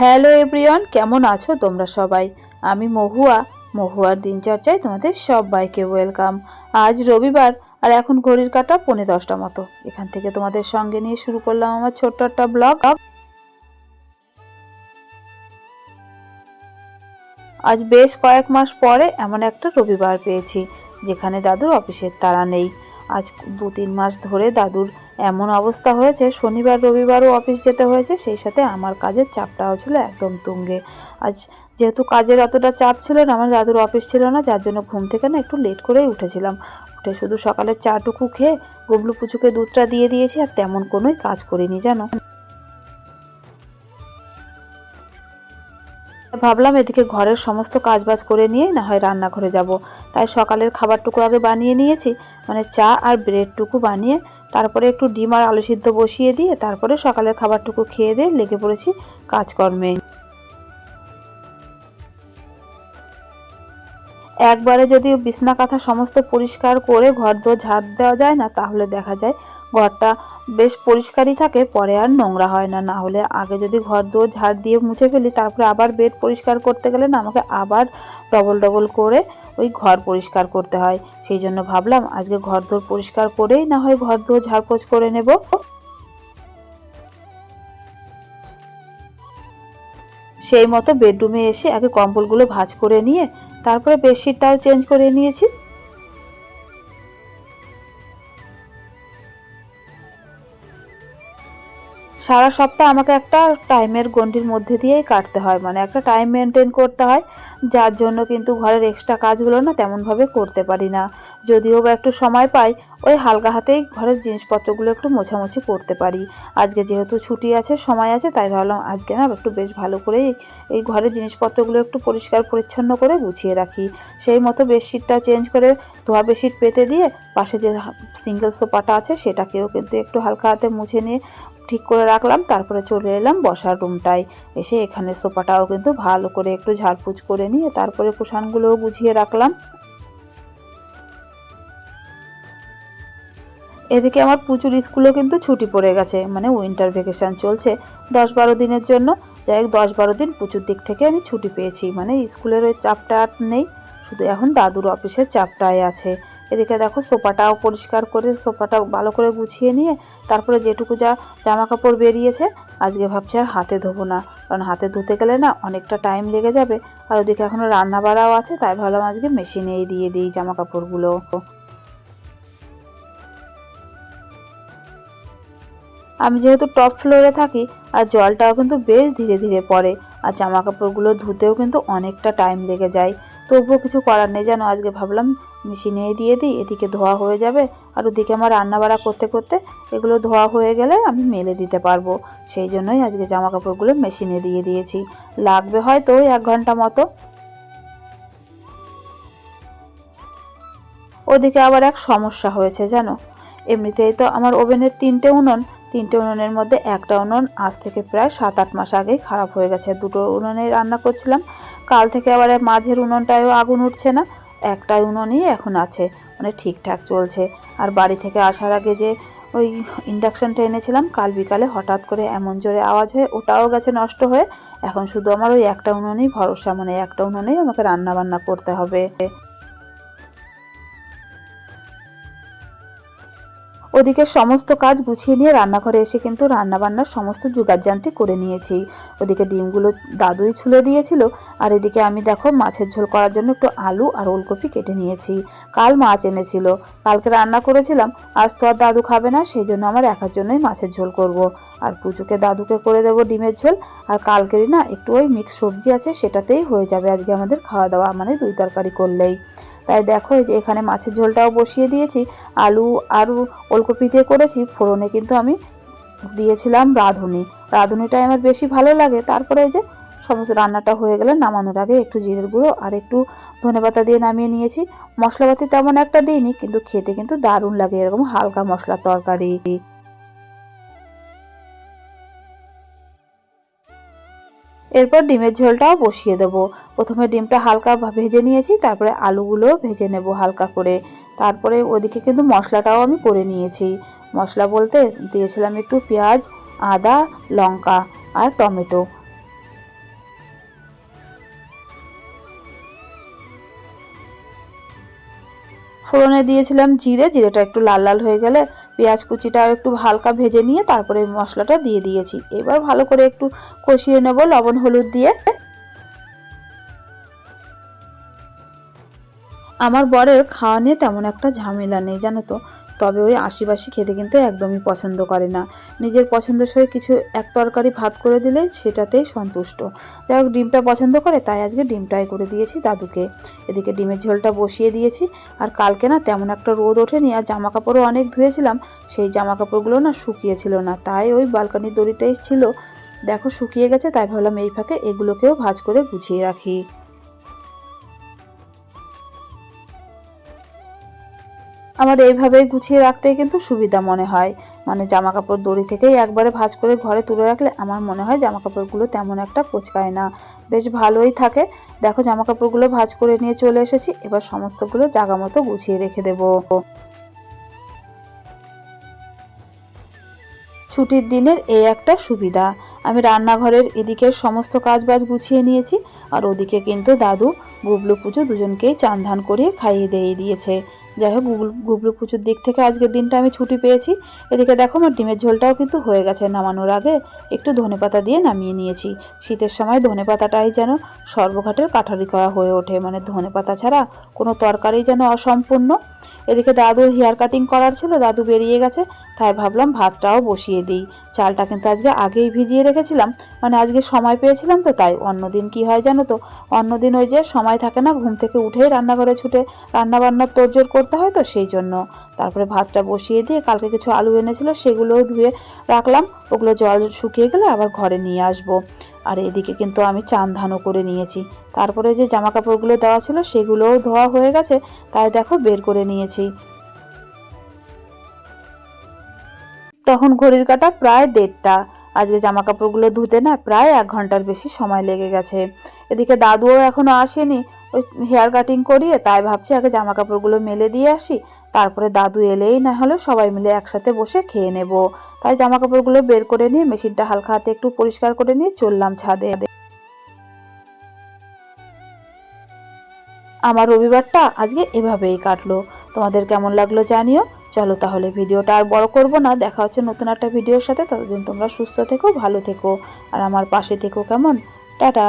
Hello everyone, কেমন আছো তোমরা সবাই? আমি মহুয়া, মহুয়ার দিনচর্চায় তোমাদের সবাইকে ওয়েলকাম। আজ রবিবার, আর এখন ঘড়ির কাটা পৌনে দশটা মতো। এখান থেকে তোমাদের সঙ্গে নিয়ে শুরু করলাম আমার ছোট্ট একটা ব্লগ। আজ বেশ কয়েক মাস পরে এমন একটা রবিবার পেয়েছি, যেখানে দাদুর অফিসের তারা নেই। আজ দু তিন মাস ধরে দাদুর এমন অবস্থা হয়েছে, শনিবার, রবিবারও অফিস যেতে হয়েছে, সেই সাথে আমার কাজের চাপটাও ছিল একদম তুঙ্গে। আজ যেহেতু কাজের অতটা চাপ ছিল না, আমার দাদুর অফিস ছিল না, যার জন্য ঘুম থেকে না একটু লেট করেই উঠেছিলাম। উঠে শুধু সকালে চাটুকু খেয়ে, গুবলু পুচুকে দুধটা দিয়ে দিয়েছি, আর তেমন কোনোই কাজ করিনি, জানো? ভাবলাম এদিকে ঘরের সমস্ত কাজবাজ করে নিয়ে না হয় রান্নাঘরে যাব। তাই সকালের খাবারটুকু আগে বানিয়ে নিয়েছি মানে চা আর ব্রেডটুকু বানিয়ে, তারপরে একটু ডিম আর আলু সিদ্ধ বসিয়ে দিয়ে, তারপরে সকালের খাবারটুকু খেয়ে দিয়ে লেগে পড়েছি কাজকর্মে। একবারে যদি বিছনা কাঁথা সমস্ত পরিষ্কার করে ঘর দোর ঝাড় দেওয়া যায় না, তাহলে দেখা যায় ঘরটা বেশ পরিষ্কারই থাকে, পরে আর নোংরা হয় না। না হলে আগে যদি ঘর দোর ঝাড় দিয়ে মুছে ফেলি, তারপরে আবার বেড পরিষ্কার করতে গেলে না আমাকে আবার ডবল ডবল করে ওই ঘর পরিষ্কার করতে হয়। সেই জন্য ভাবলাম আজকে ঘর দোর পরিষ্কার করেই না হয় ঘর দোর ঝাড়পোছ করে নেব। সেই মতো বেডরুমে এসে আগে কম্বলগুলো ভাঁজ করে নিয়ে, তারপরে বেডশিটটাও চেঞ্জ করে নিয়েছি। সারা সপ্তাহ আমাকে একটা টাইমের গণ্ডির মধ্যে দিয়েই কাটতে হয়। মানে একটা টাইম মেনটেন করতে হয়, যার জন্য কিন্তু ঘরের এক্সট্রা কাজগুলো না তেমনভাবে করতে পারি না। যদিও বা একটু সময় পাই, ওই হালকা হাতেই ঘরের জিনিসপত্রগুলো একটু মোছামুছি করতে পারি। আজকে যেহেতু ছুটি আছে, সময় আছে, তাই ভাবলাম আজকে না একটু বেশ ভালো করেই এই ঘরের জিনিসপত্রগুলো একটু পরিষ্কার পরিচ্ছন্ন করে গুছিয়ে রাখি। সেই মতো বেডশিটটা চেঞ্জ করে ধোয়া বেডশিট পেতে দিয়ে পাশে যে সিঙ্গেল সোফাটা আছে, সেটাকেও কিন্তু একটু হালকা হাতে মুছে নিয়ে ঠিক করে রাখলাম, তারপরে চলে এলাম বসার রুমটায় এসে এখানে সোফাটাও কিন্তু ভালো করে একটু ঝাড়পুছ করে নিয়ে তারপরে কুশানগুলোও গুছিয়ে রাখলাম। এদিকে আমার প্রচুর স্কুলও কিন্তু ছুটি পড়ে গেছে মানে উইন্টার ভেকেশন চলছে দশ বারো দিনের জন্য। যাই হোক দশ বারো দিন প্রচুর দিক থেকে আমি ছুটি পেয়েছি মানে স্কুলের ওই চাপটা নেই। শুধু এখন দাদুর অফিসের চাপটাই আছে। এদিকে দেখো সোফাটাও পরিষ্কার করে সোফাটা ভালো করে গুছিয়ে নিয়ে তারপরে যেটুকু যা জামা কাপড় বেরিয়েছে, আজকে ভাবছি আর হাতে ধোবো না। কারণ হাতে ধুতে গেলে না অনেকটা টাইম লেগে যাবে। আর ওদিকে এখনও রান্না বাড়াও আছে, তাই ভাবলাম আজকে মেশিনেই দিয়ে দিই জামা কাপড়গুলো আমি যেহেতু টপ ফ্লোরে থাকি, আর জলটাও কিন্তু বেশ ধীরে ধীরে পড়ে, আর জামা কাপড়গুলো ধুতেও কিন্তু অনেকটা টাইম লেগে যায়। তবুও কিছু করার নেই। যেন আজকে ভাবলাম মেশিনে দিয়ে দিই, এদিকে ধোয়া হয়ে যাবে আর ওদিকে আমার রান্না বাড়া করতে করতে এগুলো ধোয়া হয়ে গেলে আমি মেলে দিতে পারব। সেই জন্যই আজকে জামা কাপড়গুলো মেশিনে দিয়ে দিয়েছি। লাগবে হয়তো ওই এক ঘণ্টা মতো। ওদিকে আবার এক সমস্যা হয়েছে, জানো। এমনিতেই তো আমার ওভেনের তিনটে উনুন তিনটে উনুনের মধ্যে একটা উনুন আজ থেকে প্রায় সাত আট মাস আগেই খারাপ হয়ে গেছে। দুটো উনুনে রান্না করছিলাম। কাল থেকে আবার মাঝের উনুনটায়ও আগুন উঠছে না। একটা উনুনই এখন আছে মানে ঠিকঠাক চলছে। আর বাড়ি থেকে আসার আগে যে ওই ইন্ডাকশানটা এনেছিলাম, কাল বিকালে হঠাৎ করে এমন জোরে আওয়াজ হয়ে ওটাও গেছে নষ্ট হয়ে। এখন শুধু আমার ওই একটা উনুনেই ভরসা মানে একটা উনুনেই আমাকে রান্না বান্না করতে হবে। ওদিকে সমস্ত কাজ গুছিয়ে নিয়ে রান্নাঘরে এসে কিন্তু রান্নাবান্নার সমস্ত যন্ত্রী করে নিয়েছি। ওদিকে ডিমগুলো দাদুই ছুলে দিয়েছিল, আর এদিকে আমি দেখো মাছের ঝোল করার জন্য একটু আলু আর ওলকপি কেটে নিয়েছি। কাল মাছ এনেছিল, কালকে রান্না করেছিলাম, আজ তো আর দাদু খাবে না, সেই জন্য আমার একার জন্যই মাছের ঝোল করব। আর পুজোকে দাদুকে করে দেবো ডিমের ঝোল, আর কালকেরই না একটু ওই মিক্স সবজি আছে সেটাতেই হয়ে যাবে আজকে আমাদের খাওয়া দাওয়া মানে দুই তরকারি করলেই। তাই দেখো যে এখানে মাছের ঝোলটাও বসিয়ে দিয়েছি, আলু আর ওলকপি দিয়ে করেছি, ফোড়নে কিন্তু আমি দিয়েছিলাম রাঁধুনি। রাঁধুনিটাই আমার বেশি ভালো লাগে, তারপরে যে সমস্ত রান্নাটা হয়ে গেলে নামানোর আগে একটু জিরের গুঁড়ো আর একটু ধনে পাতা দিয়ে নামিয়ে নিয়েছি। মশলাপাতি তেমন একটা দিইনি, কিন্তু খেতে কিন্তু দারুণ লাগে, এরকম হালকা মশলার তরকারি। এরপর ডিমের ঝোলটাও বসিয়ে দেব। প্রথমে ডিমটা হালকা ভেজে নিয়েছি, তারপরে আলুগুলো ভেজে নেব হালকা করে। তারপরে ওদিকে কিন্তু মশলাটাও আমি করে নিয়েছি। মশলা বলতে দিয়েছিলাম একটু পেঁয়াজ, আদা, লঙ্কা আর টমেটো। ফোড়নে দিয়েছিলাম জিরে, জিরেটা একটু লাল লাল হয়ে গেলে পেঁয়াজ কুচিটাও একটু হালকা ভেজে নিয়ে তারপরে মশলাটা দিয়ে দিয়েছি। এবার ভালো করে একটু কষিয়ে নেব লবণ, হলুদ দিয়ে। আমার বরের খাওয়া নিয়ে তেমন একটা ঝামেলা নেই, জানো তো। তবে ওই আশিবাসি খেতে কিন্তু একদমই পছন্দ করে না। নিজের পছন্দসই কিছু এক তরকারি ভাত করে দিলে সেটাতেই সন্তুষ্ট। যাই হোক, ডিমটা পছন্দ করে তাই আজকে ডিমটাই করে দিয়েছি দাদুকে। এদিকে ডিমের ঝোলটা বসিয়ে দিয়েছি। আর কালকে না তেমন একটা রোদ ওঠেনি আর জামা কাপড়ও অনেক ধুয়েছিলাম। সেই জামা কাপড়গুলো না শুকিয়েছিল না। তাই ওই বালকানির দড়িতেই ছিল দেখো শুকিয়ে গেছে, তাই ভাবলাম এই ফাঁকে এগুলোকেও ভাজ করে গুছিয়ে রাখি। আমার এইভাবেই গুছিয়ে রাখতে কিন্তু সুবিধা মনে হয়। মানে জামা কাপড় দড়ি থেকেই একবারে ভাঁজ করে ঘরে তুলে রাখলে আমার মনে হয় জামা কাপড়গুলো তেমন একটা কোচকায় না। বেশ ভালোই থাকে। দেখো জামা কাপড়গুলো ভাঁজ করে নিয়ে চলে এসেছি। এবার সমস্তগুলো জাগা মতো গুছিয়ে রেখে দেবো। ছুটির দিনের এই একটা সুবিধা। আমি রান্নাঘরের এদিকে সমস্ত কাজ বাজ গুছিয়ে নিয়েছি। আর ওদিকে কিন্তু দাদু গুবলু পুজো দুজনকেই চান ধান করিয়ে খাইয়ে দিয়ে দিয়েছে। যাই হোক গুবলু পুজোর দিক থেকে আজকের দিনটা আমি ছুটি পেয়েছি। এদিকে দেখো, আমার ডিমের ঝোলটাও কিন্তু হয়ে গেছে নামানোর আগে। একটু ধনেপাতা দিয়ে নামিয়ে নিয়েছি। শীতের সময় ধনেপাতাটাই যেন সর্বঘাটের কাঠারি করা হয়ে ওঠে। মানে ধনেপাতা ছাড়া কোনো তরকারি যেন অসম্পূর্ণ। এদিকে দাদুর হেয়ার কাটিং করার ছিল, দাদু বেরিয়ে গেছে। তাই ভাবলাম ভাতটাও বসিয়ে দিই। চালটা কিন্তু আজকে আগেই ভিজিয়ে রেখেছিলাম। মানে আজকে সময় পেয়েছিলাম তো, তাই অন্যদিন কি হয় জানো তো? অন্যদিন ওই যে সময় থাকে না, ঘুম থেকে উঠেই রান্নাঘরে ছুটে রান্না বান্নার তোড়জোড় করতে হয় তো, সেই জন্য। তারপরে ভাতটা বসিয়ে দিয়ে কালকে কিছু আলু এনেছিল, সেগুলোও ধুয়ে রাখলাম। ওগুলো জল শুকিয়ে গেলে আবার ঘরে নিয়ে আসব। আর এদিকে কিন্তু আমি চান ধানও করে নিয়েছি। তারপরে যে জামা কাপড়গুলো দেওয়া ছিল সেগুলোও ধোয়া হয়ে গেছে, তাই দেখো বের করে নিয়েছি। তখন ঘড়ির কাটা প্রায় দেড়টা। আজকে জামা কাপড়গুলো ধুতে না প্রায় এক ঘণ্টার বেশি সময় লেগে গেছে। এদিকে দাদুও এখনও আসেনি। ওই হেয়ার কাটিং করিয়ে তাই ভাবছি আগে জামা কাপড়গুলো মেলে দিয়ে আসি। তারপরে দাদু এলেই না হলে সবাই মিলে একসাথে বসে খেয়ে নেব। তাই জামা কাপড়গুলো বের করে নিয়ে মেশিনটা হালকা হাতে একটু পরিষ্কার করে নিয়ে চললাম ছাদে। আমার রবিবারটা আজকে এভাবেই কাটলো। তোমাদের কেমন লাগল জানিও। চলো তাহলে ভিডিওটা আর বড় করব না। দেখা হচ্ছে নতুন একটা ভিডিওর সাথে। ততদিন তোমরা সুস্থ থেকো, ভালো থেকো। আর আমার পাশে থেকো কেমন? টাটা!